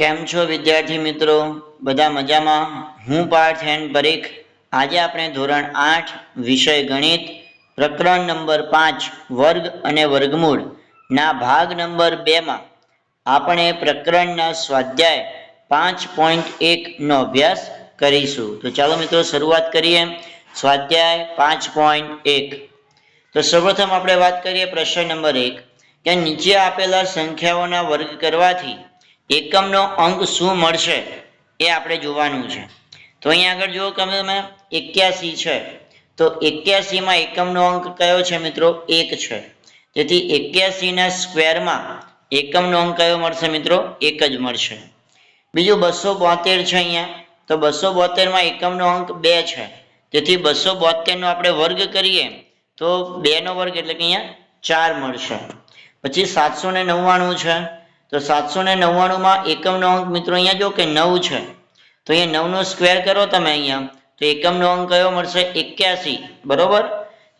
કેમ છો વિદ્યાર્થી મિત્રો? બધા મજામાં? હું પાર્થ એન્ડ પરીખ. આજે આપણે ધોરણ આઠ વિષય ગણિત, પ્રકરણ નંબર પાંચ, વર્ગ અને વર્ગમૂળ, ના ભાગ નંબર બેમાં આપણે પ્રકરણના સ્વાધ્યાય પાંચ પોઈન્ટ એકનો અભ્યાસ કરીશું. તો ચાલો મિત્રો શરૂઆત કરીએ. સ્વાધ્યાય પાંચ પોઈન્ટ એક. તો સૌપ્રથમ આપણે વાત કરીએ પ્રશ્ન નંબર એક, કે નીચે આપેલા સંખ્યાઓના વર્ગ કરવાથી એકમનો અંક શું મળશે એ આપણે જોવાનું છે. તો અહીંયા આગળ જુઓ કે તમે એક્યાસી છે. તો એક્યાસીમાં એકમનો અંક કયો છે મિત્રો? એક છે. તેથી એક્યાસીના સ્ક્વેરમાં એકમનો અંક કયો મળશે મિત્રો? એક જ મળશે. બીજું બસો બોતેર છે અહીંયા. તો બસો બોતેરમાં એકમનો અંક બે છે. તેથી બસો બોતેરનો આપણે વર્ગ કરીએ તો બેનો વર્ગ એટલે કે અહીંયા ચાર મળશે. પછી સાતસો ને નવ્વાણું છે. તો સાતસો ને નવ્વાણુંમાં એકમનો અંક મિત્રો અહીંયા જો કે નવ છે. તો અહીંયા નવનો સ્ક્વેર કરો તમે અહીંયા. તો એકમનો અંક કયો મળશે? એક્યાસી. બરોબર?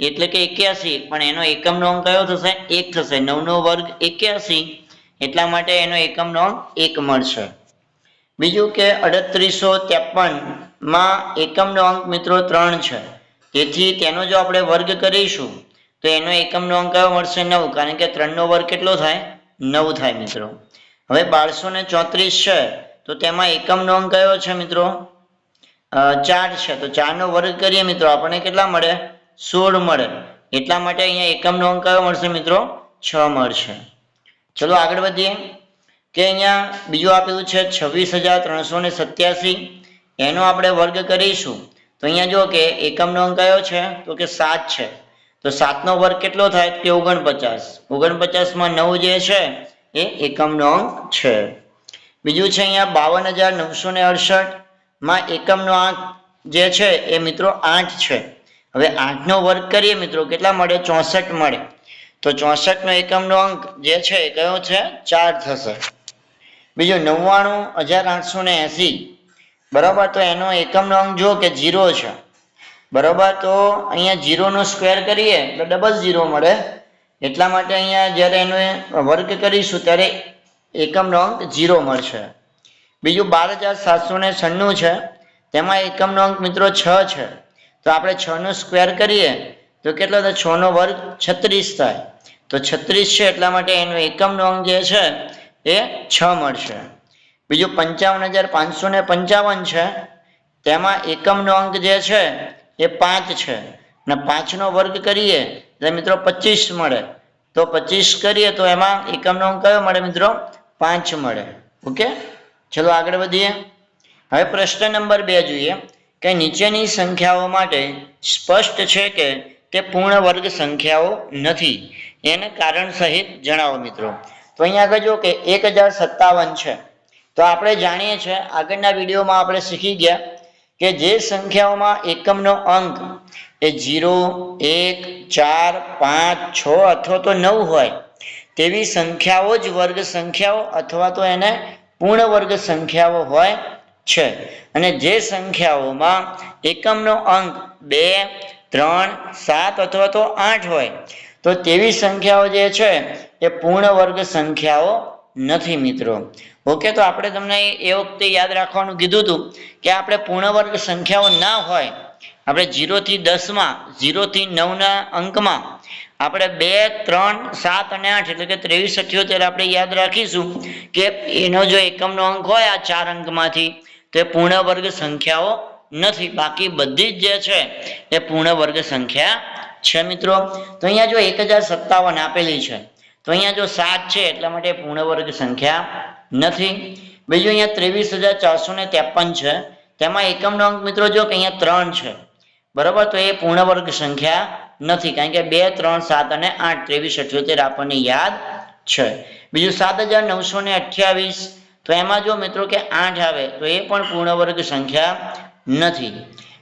એટલે કે એક્યાસી. પણ એનો એકમનો અંક કયો થશે? એક થશે. નવનો વર્ગ એક્યાસી. એટલા માટે એનો એકમનો અંક એક મળશે. બીજું કે અડત્રીસો ત્રેપનમાં એકમનો અંક મિત્રો ત્રણ છે. તેથી તેનો જો આપણે વર્ગ કરીશું, તો એનો એકમનો અંક કયો મળશે? નવ. કારણ કે ત્રણનો વર્ગ કેટલો થાય? નવ થાય મિત્રો. હવે બારસો ને ચોત્રીસ છે, તો તેમાં એકમનો અંક કયો છે મિત્રો? ચાર છે, તો ચારનો વર્ગ કરીએ મિત્રો, આપણને કેટલા મળે? સોળ મળે. એટલા માટે અહીંયા એકમનો અંક કયો મળશે મિત્રો? છ મળશે. ચલો આગળ વધીએ. કે અહીંયા બીજું આપેલું છે, છવ્વીસ હજાર ત્રણસો ને સત્યાસી. એનો આપણે વર્ગ કરીશું. તો અહીંયા જો કે એકમનો અંક કયો છે? તો કે સાત છે. તો સાતનો વર્ગ કેટલો થાય? કે ઓગણપચાસ. ઓગણપચાસમાં નવ જે છે, એ એકમનો અંક છે. બીજું છે અહીંયા બાવન હજાર નવસો ને અડસઠમાં એકમનો આંક જે છે, એ મિત્રો આઠ છે. હવે આઠનો વર્ગ કરીએ મિત્રો, કેટલા મળે? ચોસઠ મળે. તો ચોસઠનો એકમનો અંક જે છે, એ કયો છે? ચાર થશે. બીજું નવ્વાણું હજાર આઠસો ને એંસી. બરાબર? તો એનો એકમનો અંક જો કે જીરો છે. બરાબર? તો અહીંયા જીરોનો સ્ક્વેર કરીએ તો ડબલ ઝીરો મળે. એટલા માટે અહીંયા જ્યારે એનો વર્ગ કરીશું, ત્યારે એકમનો અંક ઝીરો મળશે. બીજું બાર હજાર સાતસો ને છન્નું છે. તેમાં એકમનો અંક મિત્રો છ છે. તો આપણે છનો સ્ક્વેર કરીએ, તો કેટલો થાય? છનો વર્ગ છત્રીસ થાય. તો છત્રીસ છે, એટલા માટે એનો એકમનો અંક જે છે, એ છ મળશે. બીજું પંચાવન હજાર પાંચસો ને પંચાવન છે. તેમાં એકમનો અંક જે છે એ પાંચ છે. અને પાંચનો વર્ગ કરીએ, એટલે મિત્રો પચીસ મળે. તો પચીસ કરીએ, તો એમાં એકમનો અંક કયો મળે મિત્રો? પાંચ મળે. ઓકે? ચલો આગળ વધીએ. હવે પ્રશ્ન નંબર બે જોઈએ. કે નીચેની સંખ્યાઓ માટે સ્પષ્ટ છે કે તે પૂર્ણ વર્ગ સંખ્યાઓ નથી. એને કારણ સહિત જણાવો મિત્રો. તો અહીંયા આગળ જો કે એક હજાર સત્તાવન છે. તો આપણે જાણીએ છીએ, આગળના વિડીયોમાં આપણે શીખી ગયા કે જે સંખ્યાઓમાં એકમનો અંક એ જીરો, એક, ચાર, પાંચ, છ અથવા તો નવ હોય, તેવી સંખ્યાઓ જ વર્ગ સંખ્યાઓ અથવા તો એને પૂર્ણ વર્ગ સંખ્યાઓ હોય છે. અને જે સંખ્યાઓમાં એકમનો અંક બે, ત્રણ, સાત અથવા તો આઠ હોય, તો તેવી સંખ્યાઓ જે છે એ પૂર્ણ વર્ગ સંખ્યાઓ નથી મિત્રો. ઓકે, તો આપણે તમને એ વખતે યાદ રાખવાનું કીધું હતું કે આપણે પૂર્ણ વર્ગ સંખ્યાઓ ના હોય, આપણે જીરોથી દસમાં, જીરોથી નવના અંકમાં આપણે બે, ત્રણ, સાત અને આઠ એટલે કે ત્રેવીસ અઠ્યોતેર આપણે યાદ રાખીશું કે એનો જો એકમનો અંક હોય આ ચાર અંકમાંથી, તો એ પૂર્ણ વર્ગ સંખ્યાઓ નથી. બાકી બધી જ જે છે એ પૂર્ણ વર્ગ સંખ્યા છે મિત્રો. તો અહીંયા જો એક હજાર સત્તાવન આપેલી છે તો અહીંયા જો સાત છે, એટલા માટે પૂર્ણ વર્ગ સંખ્યા નથી. બીજું અહીંયા ત્રેવીસ હજાર ચારસો ને ત્રેપન છે. તેમાં એકમનો અંક મિત્રો જો કે અહીંયા ત્રણ છે. બરાબર? તો એ પૂર્ણ વર્ગ સંખ્યા નથી, કારણ કે બે, ત્રણ, સાત અને આઠ, ત્રેવીસ, અઠ્યોતેર આપણને યાદ છે. બીજું સાત હજાર નવસો ને અઠ્યાવીસ. તો એમાં જો મિત્રો કે આઠ આવે, તો એ પણ પૂર્ણ વર્ગ સંખ્યા નથી.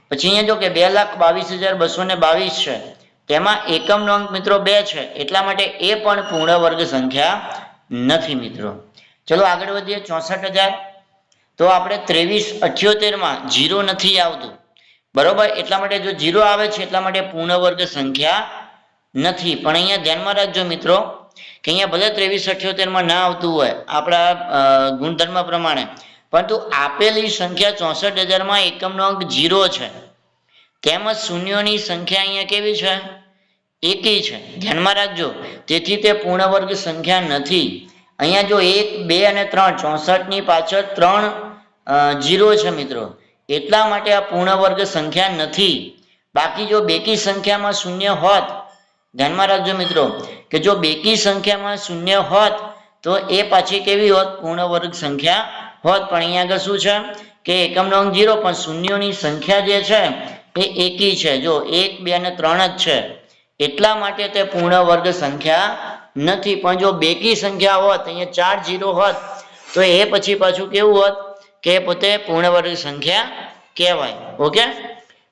પછી અહીંયા જો કે બે લાખ બાવીસ હજાર બસો ને બાવીસ છે. તેમાં એકમનો અંક મિત્રો બે છે. એટલા માટે એ પણ પૂર્ણ વર્ગ સંખ્યા નથી મિત્રો. ચલો આગળ વધીએ, ચોસઠ હજાર. તો આપણે ત્રેવીસ અઠ્યોતેરમાં જીરો નથી આવતું. બરોબર? એટલા માટે જો જીરો આવે છે, એટલા માટે પૂર્ણ વર્ગ સંખ્યા નથી. પણ અહીંયા ધ્યાનમાં રાખજો મિત્રો, કે અહીંયા ભલે ત્રેવીસ અઠ્યોતેરમાં ના આવતું હોય, આપણા ગુણધર્મ પ્રમાણે. પરંતુ આપેલી સંખ્યા ચોસઠ હજારમાં એકમનો અંક જીરો છે. તેમજ શૂન્યોની સંખ્યા અહીંયા કેવી છે? એકી છે. ધ્યાનમાં રાખજો. તેથી તે પૂર્ણ વર્ગ સંખ્યા નથી. અહીંયા જો એક, બે અને ત્રણ, ચોસઠની પાછળ ત્રણ જીરો છે મિત્રો. એટલા માટે આ પૂર્ણ વર્ગ સંખ્યા નથી. બાકી જો બેકી સંખ્યામાં શૂન્ય હોત, ધ્યાનમાં રાખજો મિત્રો, કે જો બેકી સંખ્યામાં શૂન્ય હોત, તો એ પાછી કેવી હોત? પૂર્ણ વર્ગ સંખ્યા હોત. પણ અહીંયા આગળ શું છે? કે એકમનો અંક જીરો, પણ શૂન્યોની સંખ્યા જે છે એ એકી છે. જો એક, બે અને ત્રણ જ છે, એટલા માટે તે પૂર્ણ વર્ગ સંખ્યા નથી. પણ જો બેકી સંખ્યા હોત, અહીંયા ચાર જીરો હોત, તો એ પછી પાછું કેવું હોત કે પોતે પૂર્ણ વર્ગ સંખ્યા કહેવાય. ઓકે?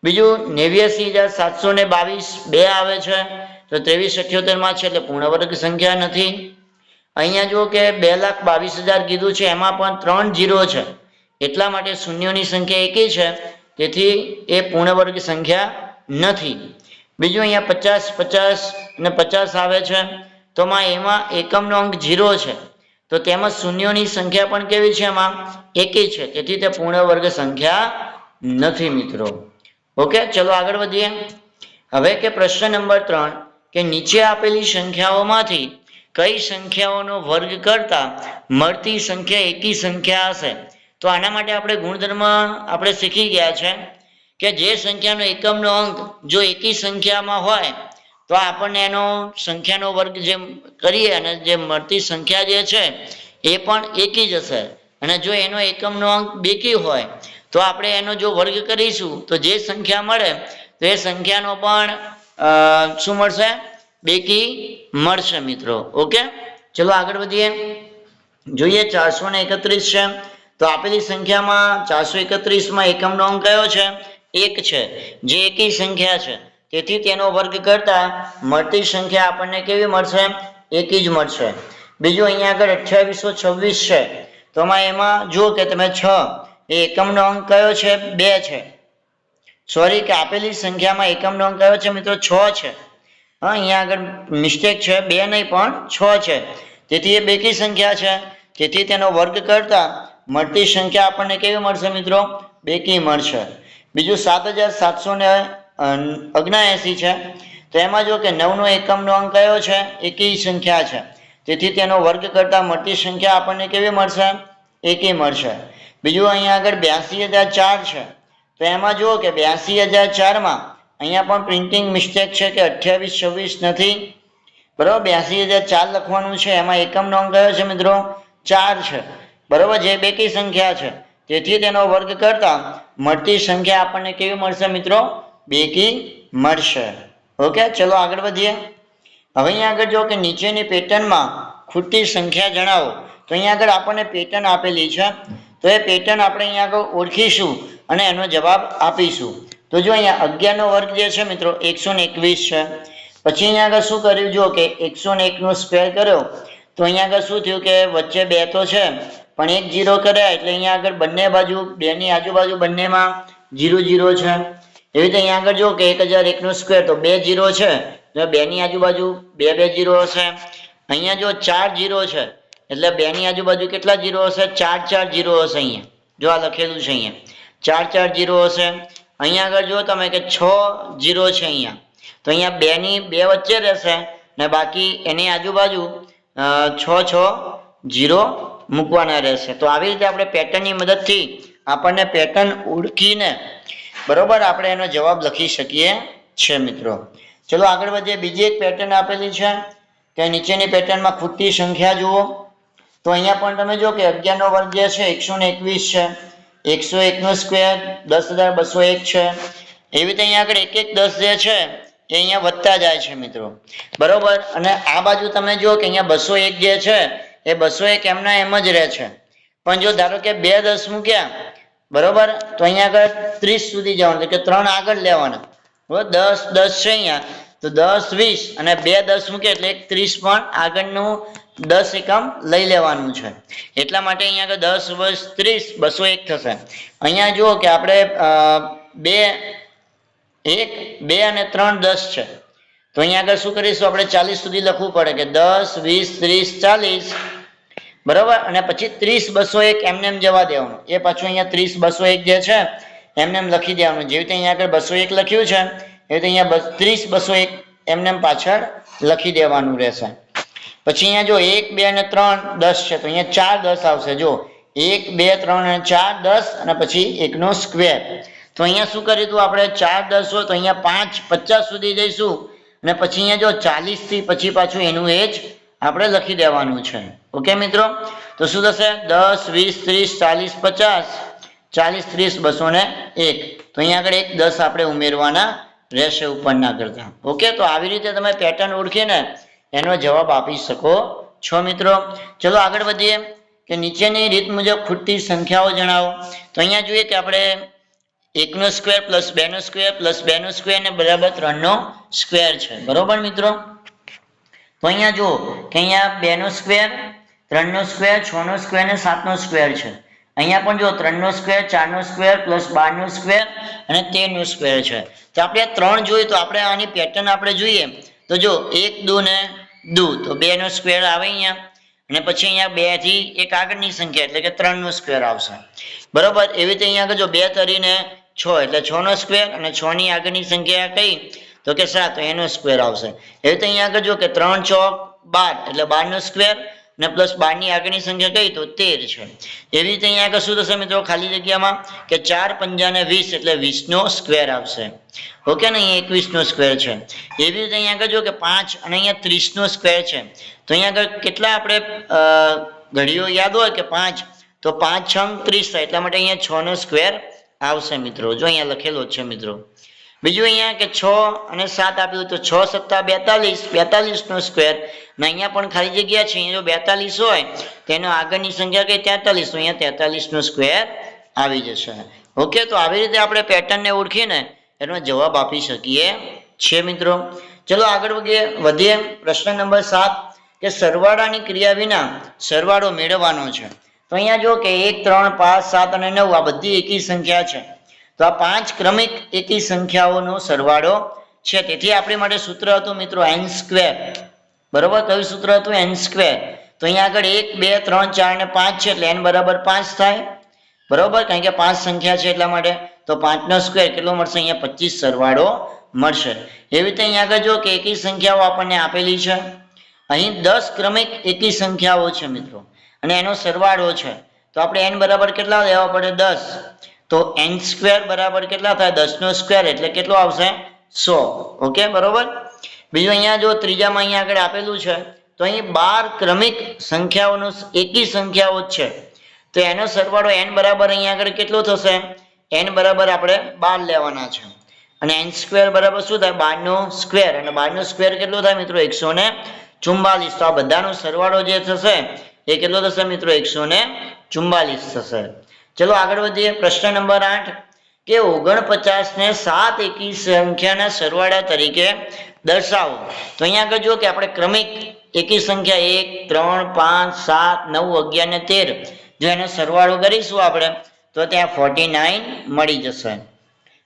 બીજું, નેવ્યાસી હજાર સાતસો ને બાવીસ બે આવે છે, તો ત્રેવીસ અઠ્યોતેરમાં છે, એટલે પૂર્ણ વર્ગ સંખ્યા નથી. અહીંયા જુઓ કે બે લાખ બાવીસ હજાર કીધું છે, એમાં પણ ત્રણ જીરો છે. એટલા માટે શૂન્યોની સંખ્યા એકી છે. તેથી એ પૂર્ણવર્ગ સંખ્યા નથી. બીજું અહીંયા પચાસ પચાસ અને પચાસ આવે છે. તો એમાં એકમનો અંક જીરો છે. તો તેમાં શૂન્યોની સંખ્યા પણ કેવી છે એમાં એકી છે. તેથી તે પૂર્ણ વર્ગ સંખ્યા નથી મિત્રો. ઓકે, ચલો આગળ વધીએ. હવે કે પ્રશ્ન નંબર ત્રણ, કે નીચે આપેલી સંખ્યાઓમાંથી કઈ સંખ્યાઓનો વર્ગ કરતા મળતી સંખ્યા એકી સંખ્યા હશે? તો આના માટે આપણે ગુણધર્મ આપણે શીખી ગયા છે કે જે સંખ્યાનો એકમનો અંક જો એકી સંખ્યામાં હોય, તો આપણને એનો સંખ્યાનો વર્ગ જે કરીએ અને જે મળતી સંખ્યા જે છે, એ પણ એકી જ હશે. અને જો એનો એકમનો અંક બેકી હોય, તો આપણે એનો જો વર્ગ કરીશું, તો જે સંખ્યા મળે, તો એ સંખ્યાનો પણ શું મળશે? બેકી મળશે મિત્રો. ઓકે? ચલો આગળ વધીએ. જોઈએ ચારસો ને એકત્રીસ છે. તો આપેલી સંખ્યામાં ચારસો એકત્રીસમાં એકમનો અંક કયો છે? એક છે. જે એકી સંખ્યા છે, તેથી તેનો વર્ગ કરતા મળતી સંખ્યા આપણને કેવી મળશે? એકી જ મળશે. બીજું અહીંયા આગળ અઠ્યાવીસો છવ્વીસ છે. તો એમાં જુઓ કે તમે છ, એ એકમનો અંક કયો છે? બે છે. સોરી કે આપેલી સંખ્યામાં એકમનો અંક કયો છે મિત્રો? છ છે. હા, અહીંયા આગળ મિસ્ટેક છે. બે નહીં, પણ છ છે. તેથી એ બેકી સંખ્યા છે. તેથી તેનો વર્ગ કરતા મળતી સંખ્યા આપણને કેવી મળશે મિત્રો? બેકી મળશે. બીજું સાત હજાર સાતસો ને અગ્નાએંસી છે. તો એમાં જો કે નવનો એકમનો અંક કયો છે? એકી સંખ્યા છે. તેથી તેનો વર્ગ કરતા મળતી સંખ્યા આપણને કેવી મળશે? એકી મળશે. બીજું અહીંયા આગળ બ્યાસી હજાર ચાર છે. તો એમાં જુઓ કે બ્યાસી હજાર ચારમાં અહીંયા પણ પ્રિન્ટિંગ મિસ્ટેક છે કે અઠ્યાવીસ, છવ્વીસ નથી. બરાબર? બ્યાસી હજાર ચાર લખવાનું છે. એમાં એકમનો અંક કયો છે મિત્રો? ચાર છે. બરાબર, જે બેકી સંખ્યા છે? તેથી તેનો વર્ગ કરતા મળતી સંખ્યા આપણને કેવી મળશે મિત્રો? બેકી મળશે. ઓકે, ચલો આગળ વધીએ. હવે અહીંયા આગળ જો કે નીચેની પેટર્નમાં ખૂટતી સંખ્યા જણાવો. તો અહીંયા આગળ આપણને પેટર્ન આપેલી છે. તો એ પેટર્ન આપણે અહીંયા આગળ ઓળખીશું અને એનો જવાબ આપીશું. તો જો અહીંયા અગિયારનો વર્ગ જે છે મિત્રો, એકસો ને એકવીસ છે. પછી અહીંયા આગળ શું કર્યું? જો કે એકસો ને એકનો સ્ક્વેર કર્યો. તો અહીંયા આગળ શું થયું કે વચ્ચે બે તો છે. પણ એક જીરો કર્યા એટલે અહીંયા આગળ બંને બાજુ, બેની આજુબાજુ બંનેમાં જીરો જીરો છે. એવી રીતે અહીંયા આગળ જો કે એક હજાર એકનું સ્ક્વેર તો બે જીરો છે. બેની આજુબાજુ બે બે જીરો હશે. અહીંયા જો ચાર જીરો છે. એટલે બેની આજુબાજુ કેટલા જીરો હશે? ચાર ચાર જીરો હશે અહીંયા. જો આ લખેલું છે અહીંયા. ચાર ચાર જીરો હશે. અહીંયા આગળ જો તમે કે છ જીરો છે અહીંયા. તો અહીંયા બેની બે વચ્ચે રહેશે ને બાકી એની આજુબાજુ છ છ, જીરો મૂકવાના રહેશે. તો આવી રીતે આપણે પેટર્નની મદદથી આપણને પેટર્ન ઓળખીને બરોબર આપણે એનો જવાબ લખી શકીએ છીએ મિત્રો. ચલો આગળ વધીએ. બીજી એક પેટર્ન આપેલી છે. કે નીચેની પેટર્નમાં ખૂટતી સંખ્યા જુઓ. તો અહીંયા પણ તમે જો કે અગિયારનો વર્ગ જે છે, એકસો ને એકવીસ છે. એકસો એકનો સ્ક્વેર દસ હજાર બસો એક છે. એવી રીતે અહીંયા આગળ એક એક દસ જે છે, એ અહીંયા વધતા જાય છે મિત્રો. બરોબર? અને આ બાજુ તમે જુઓ કે અહીંયા બસો એક જે છે એ બસો એક એમના એમ જ રહે છે. પણ જો ધારો કે બે દસ મૂક્યા, બરોબર? તો અહીંયા આગળ ત્રીસ સુધી જવાનું કે ત્રણ આગળ લેવાના. બરોબર દસ દસ છે અહીંયા. તો દસ, વીસ અને બે દસ મૂકે એટલે એક ત્રીસ પણ આગળનું દસ એકમ લઈ લેવાનું છે. એટલા માટે અહીંયા આગળ દસ વર્ષ ત્રીસ બસો એક થશે. અહીંયા જુઓ કે આપણે બે, એક, બે અને ત્રણ દસ છે. તો અહીંયા આગળ શું કરીશું? આપણે ચાલીસ સુધી લખવું પડે કે દસ, વીસ, ત્રીસ, ચાલીસ. બરાબર? અને પછી ત્રીસ બસો એક એમને એમ જવા દેવાનું. એ પાછું અહીંયા ત્રીસ બસો એક જે છે, એમને એમ લખી દેવાનું. જેવી રીતે અહીંયા આગળ બસો એક લખ્યું છે, એવી રીતે અહીંયા ત્રીસ બસો એક એમને એમ પાછળ લખી દેવાનું રહેશે. પછી અહીંયા જો એક, બે અને ત્રણ દસ છે, તો અહીંયા ચાર દસ આવશે. જો એક, બે, ત્રણ અને ચાર દસ અને પછી એકનો સ્ક્વેર તો અહીંયા શું કર્યું હતું આપણે? ચાર દસ હોય તો અહીંયા પાંચ પચાસ સુધી જઈશું. અને પછી અહીંયા જો ચાલીસથી પછી પાછું એનું એ જ આપણે લખી દેવાનું છે. ઓકે મિત્રો? તો શું થશે? દસ, વીસ, ત્રીસ, ચાલીસ, પચાસ. ચાલીસ, ત્રીસ, બસો ને એક. તો અહીંયા આગળ એક દસ આપણે ઉમેરવાના રહેશે ઉપરના કરતા. ઓકે? તો આવી રીતે તમે પેટર્ન ઓળખીને એનો જવાબ આપી શકો છો મિત્રો. ચલો આગળ વધીએ કે નીચેની રીત મુજબ ખૂટતી સંખ્યાઓ જણાવો. તો અહીંયા જોઈએ કે આપણે એકનો સ્ક્વેર પ્લસ બેનો સ્ક્વેર પ્લસ બેનો સ્ક્વેર ને બરાબર ત્રણનો સ્ક્વેર છે. બરોબર મિત્રો? તો અહીંયા જુઓ કે અહીંયા બેનો સ્ક્વેર ત્રણનો સ્ક્વેર છનો સ્ક્વેર ને સાતનો સ્ક્વેર છે. અહીંયા પણ જો ત્રણનો સ્ક્વેર ચારનો સ્ક્વેર પ્લસ બારનો સ્ક્વેર અને તેરનો સ્ક્વેર છે. તો આપણે ત્રણ જોઈએ તો આપણે આની પેટર્ન આપણે જોઈએ. તો જો એક, દુ ને દુ. તો બે નો સ્ક્વેર આવે અહીંયા અને પછી અહીંયા બેથી એક આગળની સંખ્યા એટલે કે ત્રણ નો સ્ક્વેર આવશે. બરોબર? એવી રીતે અહીંયા જો બે તરીને છ એટલે છ નો સ્ક્વેર અને છ ની આગળની સંખ્યા કઈ? તો કે સાત એનો સ્ક્વેર આવશે. એવી તો અહીંયા આગળ જો કે ત્રણ ચોક બાર, એટલે બાર નો સ્ક્વેર ને પ્લસ બારની આગળની સંખ્યા કઈ? તો તેર છે. એવી રીતે અહીંયા આગળ શું થશે મિત્રો? ખાલી જગ્યામાં કે ચાર પંજાને વીસ એટલે વીસનો સ્ક્વેર આવશે. ઓકે ને અહીંયા એકવીસનો સ્ક્વેર છે. એવી રીતે અહીંયા આગળ જો કે પાંચ અને અહીંયા ત્રીસનો સ્ક્વેર છે. તો અહીંયા આગળ કેટલા આપણે ઘડીઓ યાદ હોય કે પાંચ? તો પાંચ છ ત્રીસ થાય, એટલા માટે અહીંયા છ નો સ્ક્વેર આવશે મિત્રો. જો અહીંયા લખેલો છે મિત્રો. બીજું અહીંયા કે છ અને સાત આપ્યું તો છ સત્તા બેતાલીસ બેતાલીસ નો સ્ક્વેર ને અહીંયા પણ ખાલી જગ્યા છે. અહીંયા જો બેતાલીસ હોય તેનો આગળની સંખ્યા કઈ? તેતાલીસ. તો અહીંયા તેતાલીસ નો સ્ક્વેર આવી જશે. ઓકે, તો આવી રીતે આપણે પેટર્નને ઓળખીને એનો જવાબ આપી શકીએ છીએ મિત્રો. ચલો આગળ વધીએ. પ્રશ્ન નંબર સાત કે સરવાળાની ક્રિયા વિના સરવાળો મેળવવાનો છે. તો અહીંયા જો કે એક, ત્રણ, પાંચ, સાત અને નવ, આ બધી એકી સંખ્યા છે. તો આ પાંચ ક્રમિક એકી સંખ્યાઓનો સરવાળો છે. તેથી આપણી માટે સૂત્ર હતું મિત્રો એન સ્ક્વેર બરોબર? કયું સૂત્ર હતું? એન સ્ક્વેર તો અહીંયા આગળ એક, બે, ત્રણ, ચાર ને પાંચ છે એટલે એન બરાબર પાંચ થાય. બરોબર? કારણ કે પાંચ સંખ્યા છે એટલા માટે. તો પાંચનો સ્ક્વેર કેટલો મળશે? અહીંયા પચીસ સરવાળો મળશે. એવી રીતે અહીંયા આગળ જો કે એકી સંખ્યાઓ આપણને આપેલી છે. અહીં દસ ક્રમિક એકી સંખ્યાઓ છે મિત્રો. અને એનો સરવાળો છે. તો આપણે એન બરાબર કેટલા લેવા પડે? દસ. તો એન સ્ક્વેર બરાબર કેટલા થાય? દસ નો સ્ક્વેર એટલે કેટલો આવશે? સો. ઓકે, બરોબર? બીજું અહીંયા જો ત્રીજામાં અહીંયા આગળ આપેલું છે, તો અહીં બાર ક્રમિક સંખ્યાઓનો એકી સંખ્યાઓ જ છે. તો એનો સરવાળો એન બરાબર અહીંયા આગળ કેટલો થશે? એન બરાબર આપણે બાર લેવાના છે. અને એન સ્ક્વેર બરાબર શું થાય? બારનો સ્ક્વેર અને બારનો સ્ક્વેર કેટલો થાય મિત્રો? એકસો ને ચુમ્બાલીસ તો આ બધાનો સરવાળો જે થશે એ કેટલો થશે મિત્રો? એકસો ને ચુમ્બાલીસ થશે. ચલો આગળ વધીએ. પ્રશ્ન નંબર આઠ. કે ઓગણપચાસ ને સાત એકી સંખ્યાના સરવાળા તરીકે દર્શાવો. તો અહીંયા આગળ જુઓ કે આપણે ક્રમિક એકી સંખ્યા એક, ત્રણ, પાંચ, સાત, નવ, અગિયાર ને તેર જો એનો સરવાળો કરીશું આપણે, તો ત્યાં ફોર્ટી નાઇન મળી જશે.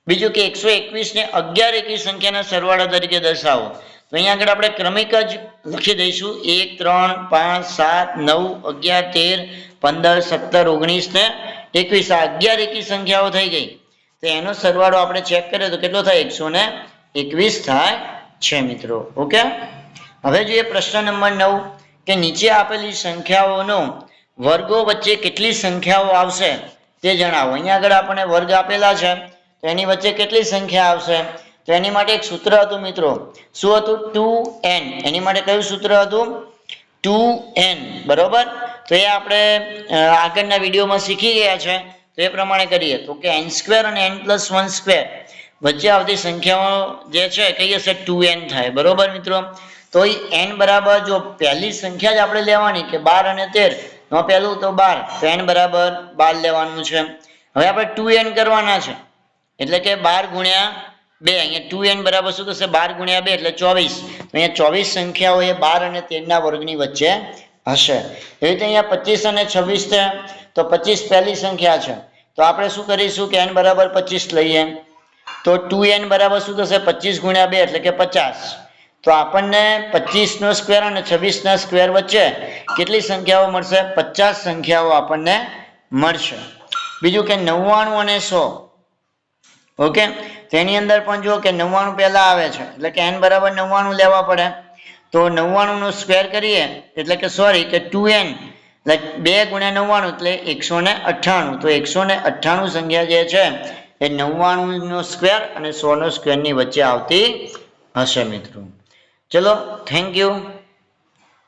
બીજું કે એકસો એકવીસ ને અગિયાર એકી સંખ્યાના સરવાળા તરીકે દર્શાવો. તો અહીંયા આગળ આપણે ક્રમિક જ લખી દઈશું. એક, ત્રણ, પાંચ, સાત, નવ, અગિયાર, તેર, પંદર, સત્તર, ઓગણીસ ને એકવીસ. આ અગિયાર એકી સંખ્યાઓ થઈ ગઈ. તો એનો સરવાળો આપણે ચેક કરીએ તો કેટલો થાય? એકસો ને એકવીસ થાય છે મિત્રો. ઓકે? હવે જોઈએ પ્રશ્ન નંબર નવ, કે નીચે આપેલી સંખ્યાઓનો વર્ગો વચ્ચે કેટલી સંખ્યાઓ આવશે તે જણાવો. અહીંયા આગળ આપણને વર્ગ આપેલા છે. તો એની વચ્ચે કેટલી સંખ્યા આવશે? તો એની માટે એક સૂત્ર હતું મિત્રો. શું હતું? ટુ એન એની માટે કયું સૂત્ર હતું? ટુ એન બરોબર? તો એ આપણે આગળના વિડીયોમાં શીખી ગયા છે. તો એ પ્રમાણે કરીએ. તો કે એન સ્ક્વેર અને એન પ્લસ વન સ્ક્વેર વચ્ચે આવતી સંખ્યાઓ જે છે કઈ હશે? ટુ એન થાય. બરોબર મિત્રો? તો એ એન બરાબર જો પહેલી સંખ્યા જ આપણે લેવાની કે બાર અને તેર નો પહેલું તો બાર. તો એન બરાબર બાર લેવાનું છે. હવે આપણે ટુ એન કરવાના છે. એટલે કે બાર ગુણ્યા બે, અહીંયા ટુ એન બરાબર શું થશે? બાર ગુણ્યા બે, એટલે ચોવીસ. અહીંયા ચોવીસ સંખ્યાઓ એ બાર અને તેરના વર્ગની વચ્ચે હશે. એવી રીતે અહીંયા પચીસ અને છવ્વીસ છે. તો પચીસ પહેલી સંખ્યા છે. તો આપણે શું કરીશું કે એન બરાબર પચીસ લઈએ. તો ટુ એન બરાબર શું થશે? પચીસ ગુણ્યા બે, એટલે કે પચાસ. તો આપણને પચીસનો સ્ક્વેર અને છવ્વીસના સ્ક્વેર વચ્ચે કેટલી સંખ્યાઓ મળશે? પચાસ સંખ્યાઓ આપણને મળશે. બીજું કે નવ્વાણું અને સો. ઓકે? તેની અંદર પણ જુઓ કે નવ્વાણું પહેલા આવે છે, એટલે કે એન બરાબર નવ્વાણું લેવા પડે. તો નવ્વાણું નો સ્ક્વેર કરીએ, એટલે કે સોરી કે ટુ એન એટલે બે ગુણ્યા નવ્વાણું એટલે એકસો ને અઠ્ઠાણું. તો એકસો ને અઠ્ઠાણું સંખ્યા જે છે, એ નવ્વાણું નો સ્ક્વેર અને સો નો સ્ક્વેરની વચ્ચે આવતી હશે મિત્રો. ચલો થેન્ક યુ